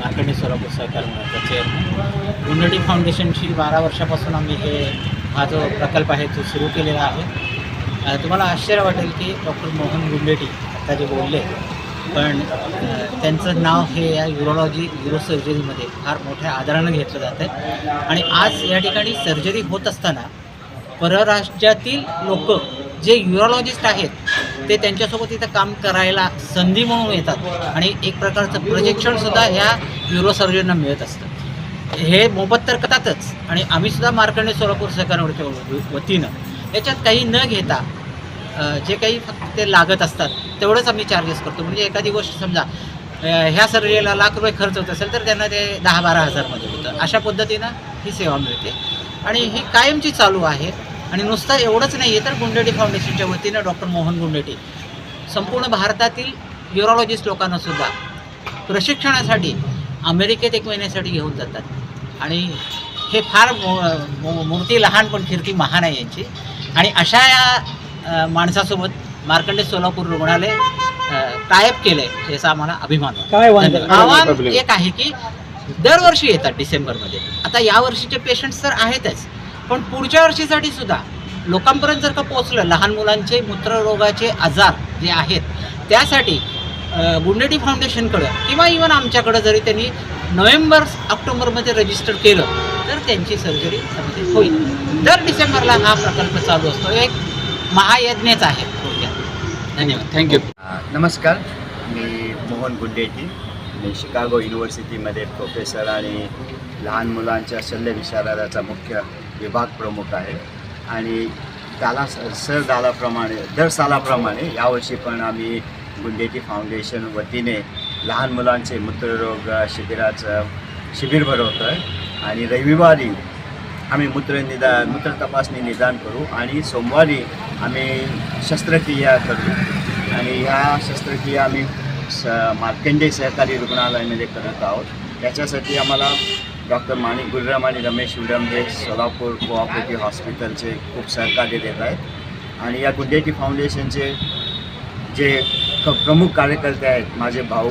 मार्कंडे सोलापूर सहकार मंडळाचा चेअरमन गुंडडी फाउंडेशनशी बारा वर्षापासून आम्ही हे हा जो प्रकल्प आहे तो सुरू केलेला आहे. तुम्हाला आश्चर्य वाटेल की डॉक्टर मोहन गुंडेटी आता जे बोलले पण त्यांचं नाव हे या युरोलॉजी युरो सर्जरीमध्ये फार मोठ्या आदरानं घेतलं जातं आहे आणि आज या ठिकाणी सर्जरी होत असताना परराज्यातील लोक जे युरोलॉजिस्ट आहेत ते त्यांच्यासोबत इथं काम करायला संधी म्हणून येतात. आणि एक प्रकारचं प्रशिक्षणसुद्धा ह्या युरो सर्जनना मिळत असतं. हे मोबत तर करतातच आणि आम्हीसुद्धा मार्कंडे सोलापूर सहकारच्या वतीनं. याच्यात काही न घेता जे काही फक्त ते लागत असतात तेवढंच आम्ही चार्जेस करतो. म्हणजे एखादी गोष्ट समजा ह्या सर्जरीला लाख रुपये खर्च होत असेल तर त्यांना ते दहा बारा हजारमध्ये होतं. अशा पद्धतीनं ही सेवा मिळते. आणि ही कायमची चालू आहे. आणि नुसतं एवढंच नाही आहे तर गुंडेटी फाउंडेशनच्या वतीनं डॉक्टर मोहन गुंडेटी संपूर्ण भारतातील युरोलॉजिस्ट लोकांना सुद्धा प्रशिक्षणासाठी अमेरिकेत एक महिन्यासाठी घेऊन जातात. आणि हे फार मूर्ती लहान पण कीर्ती महान आहे यांची. आणि अशा या माणसासोबत मार्कंडे सोलापूर रुग्णालय टायप केलं आहे याचा आम्हाला अभिमान आव्हान एक आहे की दरवर्षी येतात डिसेंबरमध्ये. आता या वर्षीचे पेशंट्स तर आहेतच. पण पुढच्या वर्षीसाठी सुद्धा लोकांपर्यंत जर का पोचलं लहान मुलांचे मूत्ररोगाचे आजार जे आहेत त्यासाठी गुंडेटी फाउंडेशनकडं किंवा इवन आमच्याकडं जरी त्यांनी नोव्हेंबर ऑक्टोबरमध्ये रजिस्टर केलं तर त्यांची सर्जरी होईल. दर डिसेंबरला हा प्रकल्प चालू असतो. एक महायज्ञच आहे. थोडक्यात धन्यवाद. Thank you. नमस्कार. मी मोहन गुंडेटी मी शिकागो युनिव्हर्सिटीमध्ये प्रोफेसर आणि लहान मुलांच्या शल्यविशारदाचा मुख्य विभाग प्रमुख आहे. आणि त्याला स- सर झाल्याप्रमाणे दर सालाप्रमाणे यावर्षी पण आम्ही गुंडेटी फाउंडेशन वतीने लहान मुलांचे मूत्ररोग शिबिराचं शिबिर भरवतो आहे आणि रविवारी आम्ही मूत्र निदान मूत्र तपासणी निदान करू आणि सोमवारी आम्ही शस्त्रक्रिया करू. आणि ह्या शस्त्रक्रिया आम्ही स मार्कंडे सहकारी रुग्णालयामध्ये करत आहोत. याच्यासाठी आम्हाला डॉक्टर माणिक गुलराम आणि रमेश उडम हे सोलापूर कोऑपरेटिव्ह हॉस्पिटलचे खूप सहकार्य देत आहेत. आणि या गुंडेटी फाउंडेशनचे जे क प्रमुख कार्यकर्ते आहेत माझे भाऊ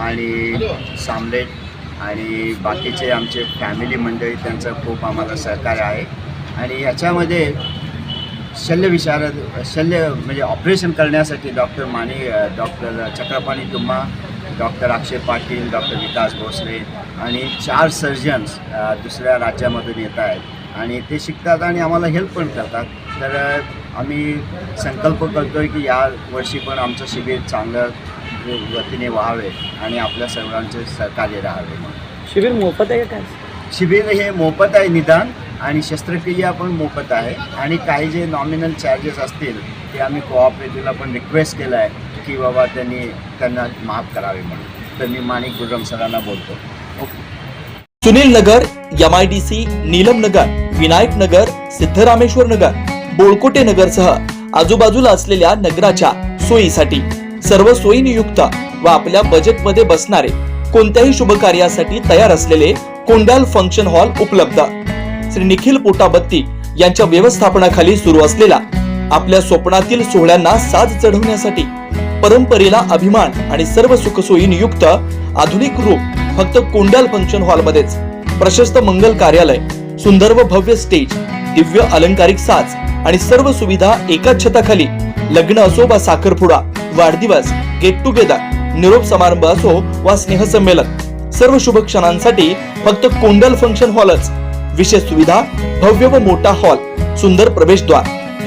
आणि सामलेट आणि बाकीचे आमचे फॅमिली मंडळी त्यांचं खूप आम्हाला सहकार्य आहे. आणि याच्यामध्ये शल्यविशारद शल्य म्हणजे ऑपरेशन करण्यासाठी doctor Mane doctor Chakrapani Tumma doctor Akshay Patil doctor Vikas Bhosale आणि चार सर्जन्स दुसऱ्या राज्यामधून येत आहेत. आणि ते शिकतात आणि आम्हाला हेल्प पण करतात. तर आम्ही संकल्प करतो आहे की या वर्षी पण आमचं शिबिर चांगलं वतीने व्हावे आणि आपल्या सर्वांचे सहकार्य राहावे. म्हणून शिबिर मोफत आहे का? काय शिबिर हे मोफत आहे निदान आणि शस्त्रक्रिया पण मोफत आहे. आणि काही जे नॉमिनल चार्जेस असतील ते आम्ही कोऑपरेटिव्हला पण रिक्वेस्ट केलं आहे. की बाबा त्यांनी त्यांना माफ करावे म्हणून. तर मी माणिक गुरम सरांना बोलतो. Sunil Nagar M I D C Nilam Nagar Vinayak Nagar Siddharameshwar Nagar Bolkote Nagar सह आजूबाजूला असलेल्या नगराच्या सोयीसाठी सर्व सोयीनियुक्त व आपल्या बजेटमध्ये बसणारे कोणत्याही शुभ कार्यासाठी तयार असलेले कोंडाल फंक्शन हॉल उपलब्ध. श्री निखिल पोटाबत्ती यांच्या व्यवस्थापनाखाली सुरू असलेला आपल्या स्वप्नातील सोहळ्यांना साज चढवण्यासाठी परंपरेला अभिमान आणि सर्व सुखसोयी नियुक्त आधुनिक रूप फक्त कोंडाल फंक्शन हॉल मध्येच प्रशस्त मंगल कार्यालय सुंदर व भव्य स्टेज दिव्य अलंकारिक साज आणि सर्व सुविधा एकाच छताखाली. लग्न असो वा साखरपुडा वाढदिवस गेट टुगेदर निरोप समारंभ असो वा स्नेहसंमेलन सर्व शुभ क्षणांसाठी फक्त कोंडल फंक्शन हॉलच. विशेष सुविधा भव्य व मोठा हॉल सुंदर प्रवेशद्वार.